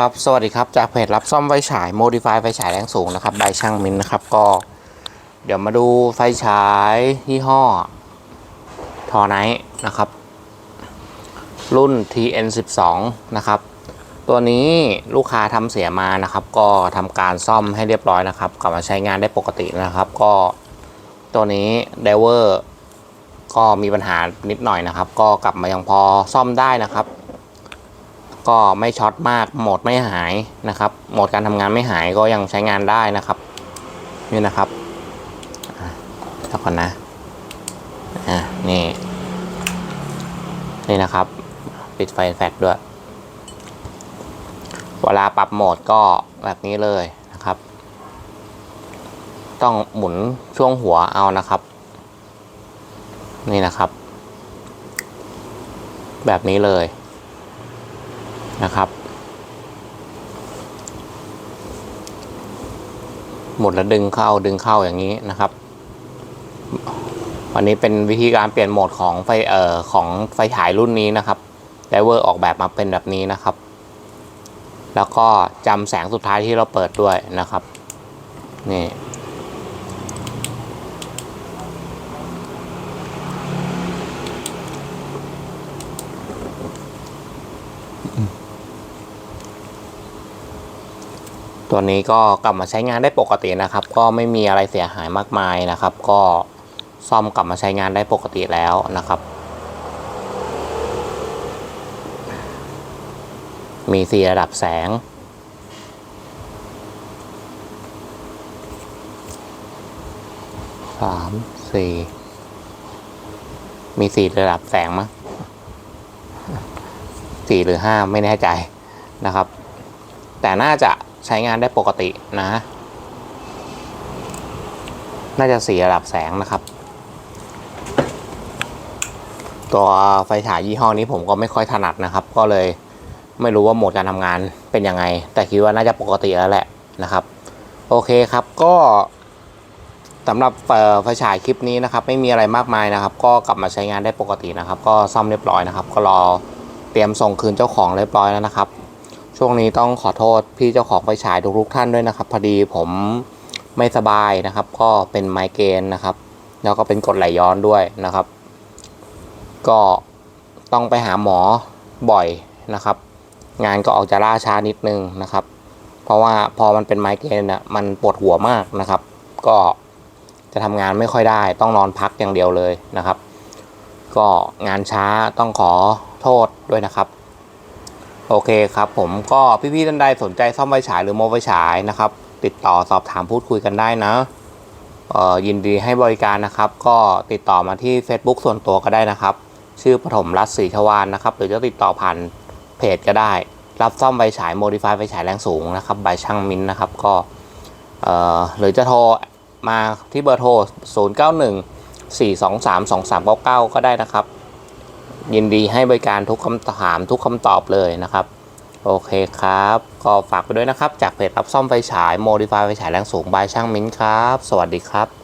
ครับ สวัสดีครับ จากเพจรับซ่อมไฟฉาย Modify ไฟฉายแรงสูงนะครับ ใบช่างมินนะครับ ก็ เดี๋ยวมาดูไฟฉายยี่ห้อ ทอไนนะครับ รุ่น TN12 นะครับ ตัวนี้ลูกค้าทำเสียมานะครับ ก็ทำการซ่อมให้เรียบร้อยนะครับ กลับมาใช้งานได้ปกตินะครับ ก็ตัวนี้ไดเวอร์ก็มีปัญหานิดหน่อยนะครับ ก็กลับมายังพอซ่อมได้นะครับ ก็ไม่ช็อตมากโหมดไม่หายนะครับโหมดการทำงานไม่หายก็ยังใช้งานได้นะครับนี่นะครับอะเดี๋ยวก่อนนะอะนี่นี่นะครับ ปิดไฟแฟลชด้วย เวลาปรับโหมดก็แบบนี้เลยนะครับ ต้องหมุนช่วงหัวเอานะครับ นี่นะครับ แบบนี้เลย นะครับ หมุนแล้วดึงเข้าดึงเข้าอย่างนี้นะครับ วันนี้เป็นวิธีการเปลี่ยนโหมดของไฟเอ่อของไฟฉายรุ่นนี้นะครับไดเวอร์ออกแบบมาเป็นแบบนี้นะครับ แล้วก็จำแสงสุดท้ายที่เราเปิดด้วยนะครับ นี่ ตัวนี้ก็กลับมาใช้งานได้ปกตินะครับ ก็ไม่มีอะไรเสียหายมากมายนะครับ ก็ซ่อมกลับมาใช้งานได้ปกติแล้วนะครับ มีสี่ระดับแสง สามสี่ มีสี่ระดับแสงมั้งสี่หรือห้าไม่แน่ใจนะครับ แต่น่าจะ ใช้งานได้ปกตินะ น่าจะสี่ระดับแสงนะครับ ตัวไฟฉายยี่ห้อนี้ผมก็ไม่ค่อยถนัดนะครับ ก็เลยไม่รู้ว่าโหมดการทำงานเป็นยังไง แต่คิดว่าน่าจะปกติแล้วแหละนะครับ โอเคครับก็สำหรับไฟฉายคลิปนี้นะครับ ไม่มีอะไรมากมายนะครับ ก็กลับมาใช้งานได้ปกตินะครับ ก็ซ่อมเรียบร้อยนะครับ ก็รอเตรียมส่งคืนเจ้าของเรียบร้อยแล้วนะครับ ช่วงนี้ต้องขอโทษพี่เจ้าของไฟฉายทุกๆท่านด้วยนะครับ พอดีผมไม่สบายนะครับ ก็เป็นไมเกรนนะครับ แล้วก็เป็นกรดไหลย้อนด้วยนะครับ ก็ต้องไปหาหมอบ่อยนะครับ งานก็ออกจะล่าช้านิดนึงนะครับ เพราะว่าพอมันเป็นไมเกรนอะมันปวดหัวมากนะครับ ก็จะทำงานไม่ค่อยได้ ต้องนอนพักอย่างเดียวเลยนะครับ ก็งานช้าต้องขอโทษด้วยนะครับ โอเคครับผมก็พี่ๆท่านใดสนใจซ่อมไฟฉายหรือโมไฟฉายนะครับ ติดต่อสอบถามพูดคุยกันได้นะเอ่อยินดีให้บริการนะครับ ก็ติดต่อมาที่ Facebook ส่วนตัวก็ได้นะครับ ชื่อปฐมรัตน์ศรีชวานนะครับ หรือจะติดต่อผ่านเพจก็ได้ รับซ่อมไฟฉายโมดิฟายไฟฉายแรงสูงนะครับบายช่างมินนะครับก็เอ่อหรือจะโทรมาที่เบอร์โทร 0 9 1 4 2 3 2 3 9 9 ก็ได้นะครับ ยินดีให้บริการทุกคำถามทุกคำตอบเลยนะครับ โอเคครับ ก็ฝากไปด้วยนะครับ จากเพจรับซ่อมไฟฉายโมดิฟายไฟฉายแรงสูงบายช่างมิ้นครับ สวัสดีครับ